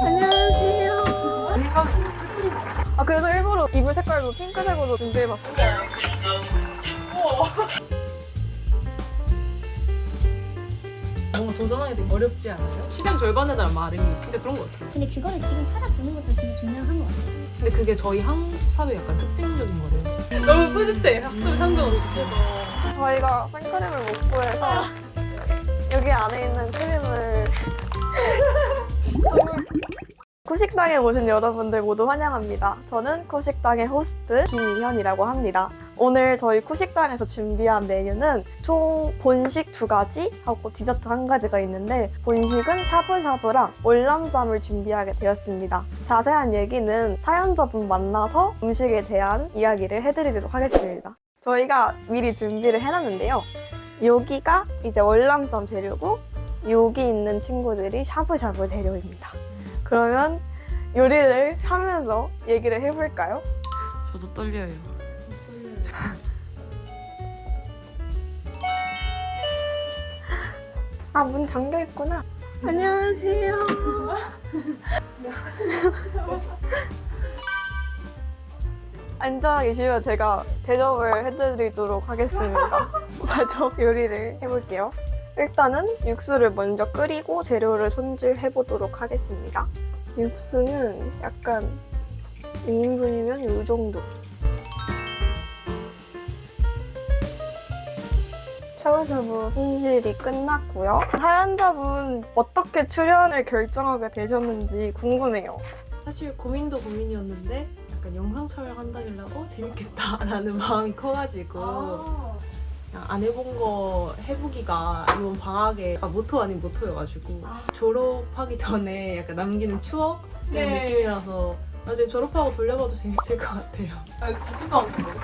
안녕하세요. 아 그래서 일부러 이불 색깔도 핑크색으로 준비해봤어요. 뭔가 도전하기 되게 어렵지 않아요? 시간 절반에 대한 말이 진짜 그런 것 같아요. 근데 그거를 지금 찾아보는 것도 진짜 중요한 것 같아요. 근데 그게 저희 한국 사회 약간 특징적인 거래요. 너무 뿌듯해. 학점 상관없이. 저희가 생크림을 못 구해서 여기 안에 있는 쿠식당에 오신 여러분들 모두 환영합니다. 저는 쿠식당의 호스트 김희현이라고 합니다. 오늘 저희 쿠식당에서 준비한 메뉴는 총 본식 두 가지 하고 디저트 한 가지가 있는데 본식은 샤브샤브랑 월남쌈을 준비하게 되었습니다. 자세한 얘기는 사연자분 만나서 음식에 대한 이야기를 해드리도록 하겠습니다. 저희가 미리 준비를 해놨는데요. 여기가 이제 월남쌈 재료고 여기 있는 친구들이 샤브샤브 재료입니다. 그러면 요리를 하면서 얘기를 해볼까요? 저도 떨려요. 아, 문 잠겨 있구나. 안녕하세요. 앉아 계시면 제가 대접을 해드리도록 하겠습니다. 먼저 요리를 해볼게요. 일단은 육수를 먼저 끓이고 재료를 손질해 보도록 하겠습니다. 육수는 약간 2인분이면 이 정도. 샤브샤브 손질이 끝났고요. 사연자분 어떻게 출연을 결정하게 되셨는지 궁금해요. 사실 고민도 고민이었는데 약간 영상 촬영한다길래 어 재밌겠다라는 마음이 커가지고 그냥 안 해본 거 해보기가 이번 방학에 아, 모토 아닌 모토여가지고 졸업하기 전에 약간 남기는 추억 그런 네. 느낌이라서 나중에 졸업하고 돌려봐도 재밌을 것 같아요. 아, 이거 자취방 거예요?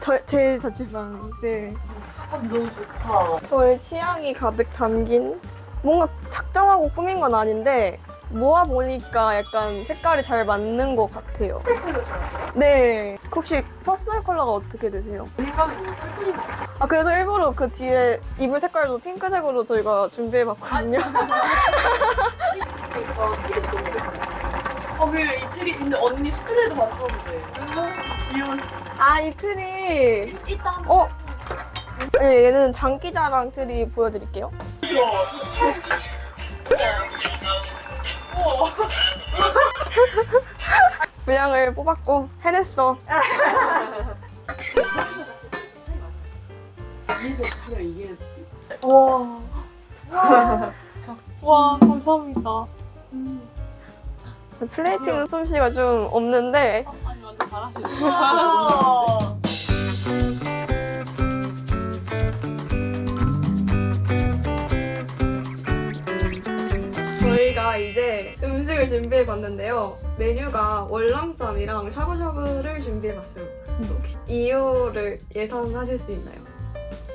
저, 제 자취방. 네. 아, 너무 좋다. 저의 취향이 가득 담긴 뭔가 작정하고 꾸민 건 아닌데 모아 보니까 약간 색깔이 잘 맞는 것 같아요. 네. 혹시 퍼스널 컬러가 어떻게 되세요? 아 그래서 일부러 그 뒤에 이불 색깔도 핑크색으로 저희가 준비해봤거든요. 저 너무 어, 그 이틀이 근데 언니 스크래도 봤었는데. 귀여웠어. 아 이 트리. 이따 한번 어? 네, 얘는 장기자랑 트리 보여드릴게요. 분량을 뽑았고 해냈어. 와. 와 감사합니다. 플레이팅 솜씨가 좀 없는데 아니 완전 잘하시네. 저희가 이제 음식을 준비해 봤는데요. 메뉴가 월남쌈이랑 샤브샤브를 준비해 봤어요. 혹시 이유를 예상하실 수 있나요?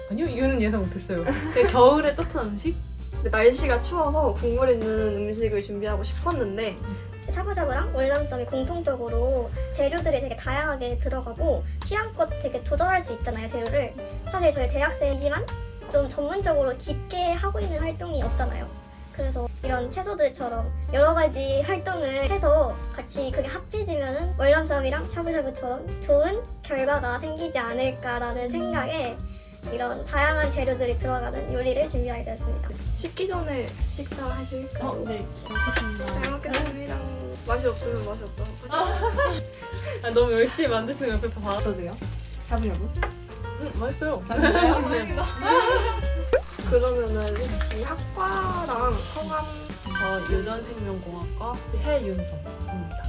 아니요 이유는 예상 못했어요. 그냥 겨울에 따뜻한 음식? 근데 날씨가 추워서 국물 있는 음식을 준비하고 싶었는데 샤브샤브랑 월남쌈이 공통적으로 재료들이 되게 다양하게 들어가고 취향껏 되게 조절할 수 있잖아요 재료를 사실 저희 대학생이지만 좀 전문적으로 깊게 하고 있는 활동이 없잖아요 그래서 이런 채소들처럼 여러 가지 활동을 해서 같이 그게 합해지면은 월남쌈이랑 샤브샤브처럼 좋은 결과가 생기지 않을까라는 생각에 이런 다양한 재료들이 들어가는 요리를 준비하게 되었습니다. 식기 전에 식사하실까요? 어, 네. 잘 먹겠습니다. 맛이 없으면 맛이 없다고. 아, 너무 열심히 만드시는 옆에 봐. 어떠세요? 샤브샤브? 응 맛있어요. 그러면은 혹시 학과랑 성함 저 유전생명공학과 최윤성입니다.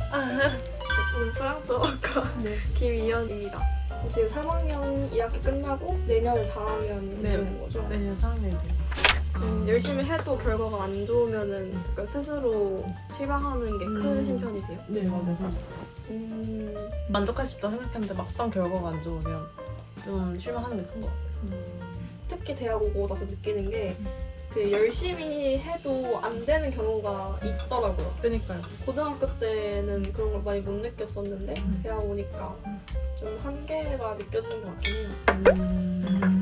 저는 프랑스어학과 김이연입니다. 지금 3학년 2학기 끝나고 내년 4학년이시는 네. 거죠? 내년 4학년 돼요. 음, 열심히 해도 결과가 안 좋으면은 약간 스스로 실망하는 게 음. 크신 편이세요? 네 맞아요. 음, 만족할 수 있다 생각했는데 막상 결과가 안 좋으면 좀 실망하는 게 큰 것 같아요. 특히 대학 오고 나서 느끼는 게 그 열심히 해도 안 되는 경우가 있더라고요. 그러니까요. 고등학교 때는 그런 걸 많이 못 느꼈었는데 음. 대학 오니까 좀 한계가 느껴지는 것 같긴 해요. 음...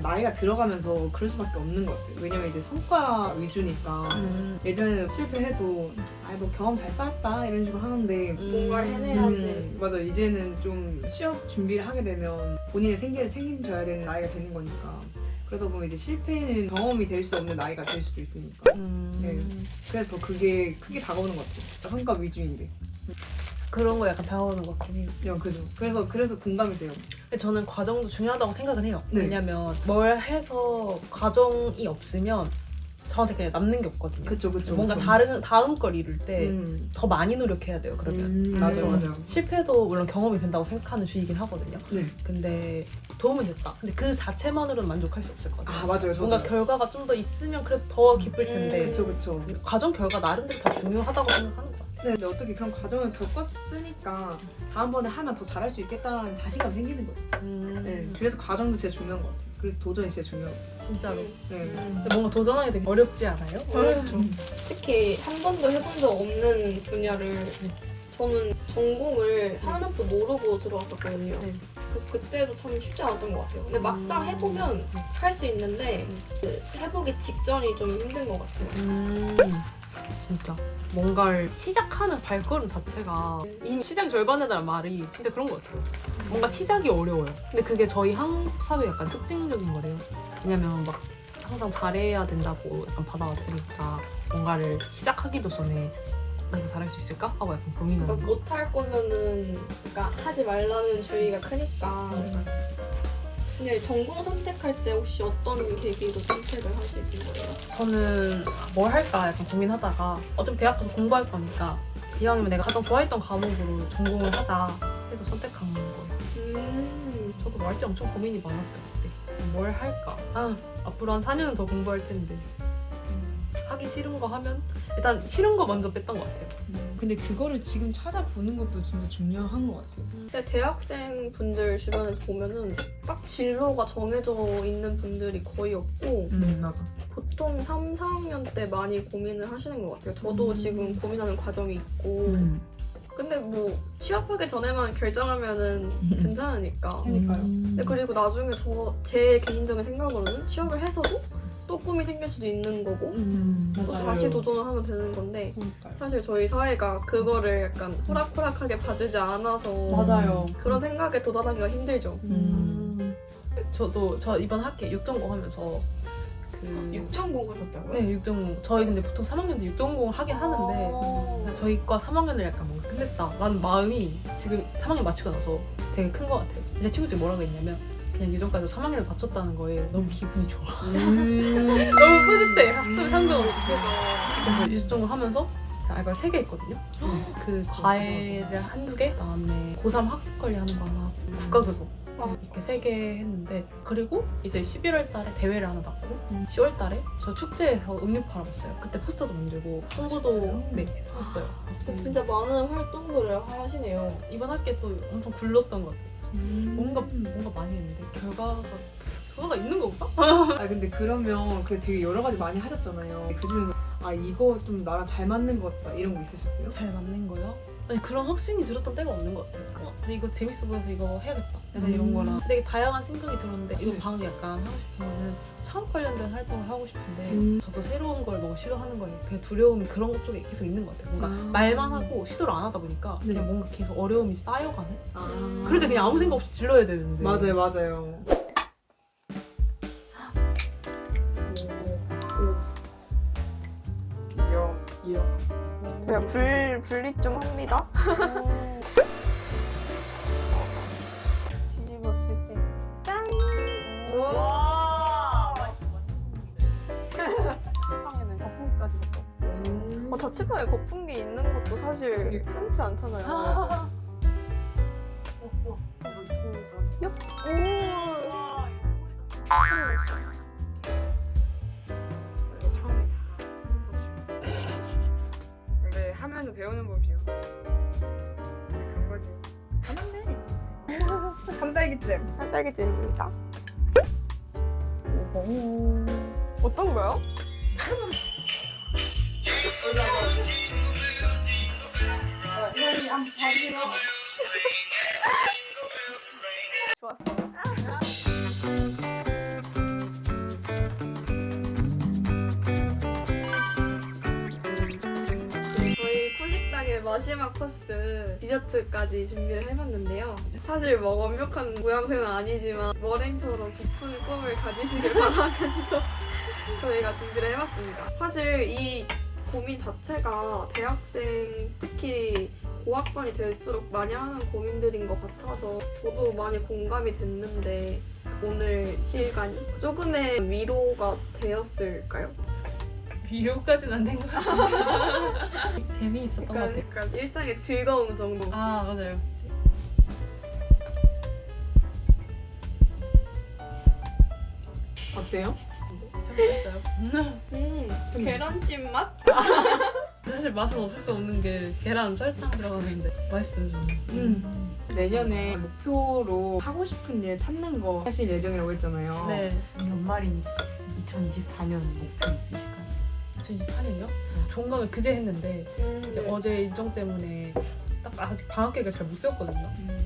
약간 나이가 들어가면서 그럴 수밖에 없는 것 같아요. 왜냐면 이제 성과 위주니까 음. 예전에는 실패해도 아뭐 경험 잘 쌓았다 이런 식으로 하는데 뭔가를 해내야지. 음, 맞아 이제는 좀 취업 준비를 하게 되면 본인의 생계를 책임져야 되는 나이가 되는 거니까 그러다 보면 이제 실패는 경험이 될 수 없는 나이가 될 수도 있으니까 음. 네. 그래서 더 그게 크게 다가오는 것 같아요 성과 위주인데 그런 거 약간 다가오는 것 같긴 해요. 야 그죠 그래서 그래서 공감이 돼요 근데 저는 과정도 중요하다고 생각은 해요. 네. 왜냐면 뭘 해서 과정이 없으면 저한테 그냥 남는 게 없거든요. 그쵸 그쵸 뭔가 그쵸. 다른 다음 걸 이룰 때 더 음. 많이 노력해야 돼요. 그러면 음, 맞아 그래서 맞아 실패도 물론 경험이 된다고 생각하는 주의긴 하거든요. 네. 근데 도움은 됐다. 근데 그 자체만으로는 만족할 수 없을 것 같아요. 아 맞아요 저도 뭔가 결과가 좀 더 있으면 그래도 더 기쁠 텐데 그쵸 그쵸 과정 결과 나름대로 다 중요하다고 생각하는 것 같아요. 네, 근데 어떻게 그런 과정을 겪었으니까 다음번에 하면 더 잘할 수 있겠다는 자신감 생기는 거죠. 네, 그래서 과정도 진짜 중요한 것 같아요. 그래서 도전이 진짜 중요해요. 진짜로. 네. 근데 뭔가 도전하기 되게 어렵지 않아요? 어렵죠. 특히 한 번도 해본 적 없는 분야를 저는 전공을 하나도 모르고 들어왔었거든요. 네. 그래서 그때도 참 쉽지 않았던 것 같아요. 근데 막상 해보면 할 수 있는데 그 해보기 직전이 좀 힘든 것 같아요. 음, 진짜 뭔가를 시작하는 발걸음 자체가 이미 시작이 절반이라는 말이 진짜 그런 것 같아요. 뭔가 시작이 어려워요. 근데 그게 저희 한국 사회 약간 특징적인 거래요. 왜냐면 막 항상 잘해야 된다고 약간 받아왔으니까 뭔가를 시작하기도 전에 내가 잘할 수 있을까? 하고 약간 고민하는 그러니까 거. 못할 거면은 그러니까 하지 말라는 주의가 크니까. 근데 전공 선택할 때 혹시 어떤 계기로 선택을 하시는 거예요? 저는 뭘 할까 약간 고민하다가 어차피 대학 가서 공부할 거니까 이왕이면 내가 가장 좋아했던 과목으로 전공을 하자 해서 선택한 거예요. 음. 저도 뭐 할지 엄청 고민이 많았어요 그때. 뭘 할까? 아 앞으로 한 4년은 더 공부할 텐데 음, 하기 싫은 거 하면 일단 싫은 거 먼저 뺐던 것 같아요. 근데 그거를 지금 찾아보는 것도 진짜 중요한 것 같아요. 근데 대학생 분들 주변에 보면은 딱 진로가 정해져 있는 분들이 거의 없고 음 맞아. 보통 3, 4학년 때 많이 고민을 하시는 것 같아요. 저도 음. 지금 고민하는 과정이 있고 음. 근데 뭐 취업하기 전에만 결정하면은 괜찮으니까 그러니까요. 근데 그리고 나중에 저 제 개인적인 생각으로는 취업을 해서도 또 꿈이 생길 수도 있는 거고 음, 또 다시 도전을 하면 되는 건데 그러니까요. 사실 저희 사회가 그거를 약간 호락호락하게 봐주지 않아서 맞아요. 그런 생각에 도달하기가 힘들죠. 음. 저도 저 이번 학기 6전공 하면서 그 6전공 하셨다고요? 네, 6전공. 저희 근데 보통 3학년 때 6전공을 하긴 하는데 그냥 저희 과 3학년을 약간 뭔가 끝냈다라는 마음이 지금 3학년 마치고 나서 되게 큰 것 같아요. 제 친구들이 뭐라고 했냐면 그냥 유전까지 3학년을 바쳤다는 거에 너무 기분이 좋아. 음. 너무 뿌듯해. 학점 상관없이. 그래서 유전공 하면서 알바를 3개 했거든요. 그 과외를 한두 개, 그다음에 고3 학습 관리하는 거 하나, 국가교복 이렇게 세 개 했는데 그리고 이제 11월 달에 대회를 하나 나고 10월 달에 저 축제에서 음료 팔아봤어요. 그때 포스터도 만들고 홍보도 네 했어요. 어, 진짜 많은 활동들을 하시네요. 이번 학기에 또 엄청 굴렀던 것 같아요. 음. 뭔가 뭔가 많이 했는데 결과가 결과가 있는 건가? 아 근데 그러면 그 되게 여러 가지 많이 하셨잖아요. 그 중에서 아 이거 좀 나랑 잘 맞는 것 같다 이런 거 있으셨어요? 잘 맞는 거요? 아니 그런 확신이 들었던 때가 없는 것 같아요. 어, 이거 재밌어 보여서 이거 해야겠다. 약간 음. 이런 거랑 되게 다양한 생각이 들었는데 이번 네. 방학에 약간 하고 싶은 거는 창업 관련된 활동을 하고 싶은데 음. 저도 새로운 걸 너무 싫어하는 거예요. 그 두려움이 그런 것 쪽에 계속 있는 것 같아요. 뭔가 아. 말만 하고 시도를 안 하다 보니까 네. 그냥 뭔가 계속 어려움이 쌓여가는? 아. 그럴 때 그냥 아무 생각 없이 질러야 되는데 맞아요 맞아요. 제가 불, 분립 좀 합니다. 뒤집었을 때. 짠! 와. 치방에는 거품기까지 먹고. 어, 자취방에 거품기 있는 것도 사실 흔치 않잖아요. 얍. 원래 하면 돼. 삼달기잼. 한딸기찜입니다. 어떤가요? 좋았어. 이제 마지막 코스 디저트까지 준비를 해봤는데요. 사실 뭐 완벽한 모양새는 아니지만 머랭처럼 부푼 꿈을 가지시길 바라면서 저희가 준비를 해봤습니다. 사실 이 고민 자체가 대학생 특히 고학번이 될수록 많이 하는 고민들인 것 같아서 저도 많이 공감이 됐는데 오늘 시간이 조금의 위로가 되었을까요? 위로까지는 안 된 것 같아요. 재미있었던 것 같아요. 그러니까 일상의 즐거움 정도. 아 맞아요. 어때요? 재밌었어요. 음, 계란찜 맛? 사실 맛은 없을 수 없는 게 계란 설탕 들어가는데 맛있어요 저는. 음. 내년에 목표로 하고 싶은 일 찾는 거 하실 예정이라고 했잖아요. 네. 연말이니까 2024년 목표 있으실까요? 2024년요? 종강을 그제 했는데 이제 어제 일정 때문에 딱 아직 방학 계획을 잘 못 세웠거든요. 음.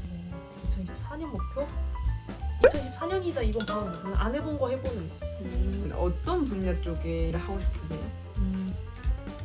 2024년 목표? 2024년이다 이번 방학은 안 해본 거 해보는 거. 음, 어떤 분야 쪽에 일을 하고 싶으세요?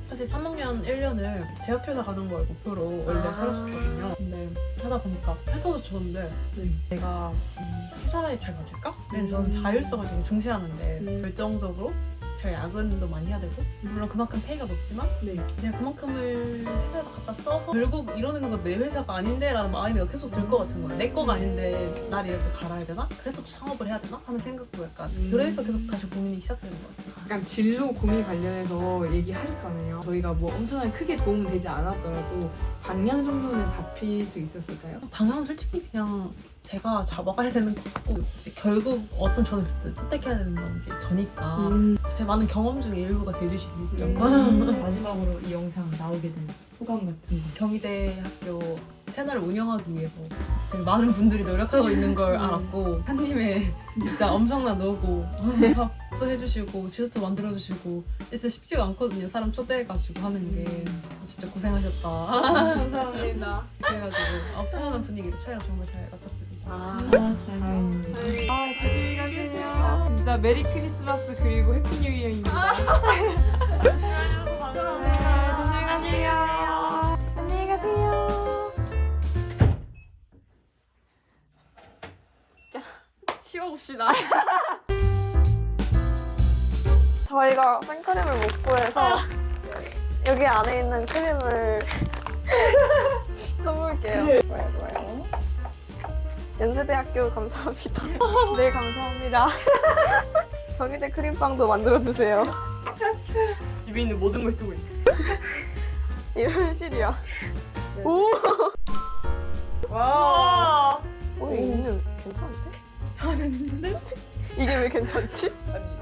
사실 3학년 1년을 제약회사 가는 걸 목표로 원래 아. 살았었거든요. 근데 하다 보니까 회사도 좋은데 네. 내가 음, 회사에 잘 맞을까? 근데 저는 자율성을 되게 중시하는데 음. 결정적으로 제가 야근도 많이 해야 되고 물론 그만큼 페이가 높지만 네. 내가 그만큼을 회사에다 갖다 써서 결국 이뤄내는 건 내 회사가 아닌데 라는 마음이 내가 계속 들 것 같은 거예요 내 거가 아닌데 날 이렇게 갈아야 되나? 그래도 또 창업을 해야 되나? 하는 생각도 약간 음. 그래서 계속 다시 고민이 시작되는 것 같아요 약간 진로 고민 관련해서 얘기하셨잖아요. 저희가 뭐 엄청나게 크게 도움은 되지 않았더라도 방향 정도는 잡힐 수 있었을까요? 방향은 솔직히 그냥 제가 잡아가야 되는 것 같고 이제 결국 어떤 저는 선택해야 되는 건지 저니까 음. 제 많은 경험 중에 일부가 돼주시겠죠 음. 마지막으로 이 영상 나오게 된 소감 같은 거. 경희대 학교 채널을 운영하기 위해서 되게 많은 분들이 노력하고 있는 걸 음. 알았고 한님의 진짜 엄청난 노고 밥도 해주시고 디저트 만들어주시고 진짜 쉽지가 않거든요 사람 초대해가지고 하는 게 진짜 고생하셨다 감사합니다. 그래가지고 아, 편안한 분위기로 촬영 정말 잘 마쳤습니다 아, 다행이네. 아, 조심히 가세요. 진짜 메리 크리스마스 그리고 해피 뉴 이어입니다. 봅시다. 저희가 생크림을 못 구해서 여기 안에 있는 크림을 써볼게요. 좋아요, 좋아요. 연세대학교 감사합니다. 네, 감사합니다. 경희대 크림빵도 만들어주세요. 집에 있는 모든 걸 쓰고 있어. 이거 현실이야. 오! 와. 오, 이는 괜찮은데? 잘했는데? 이게 왜 괜찮지? 아니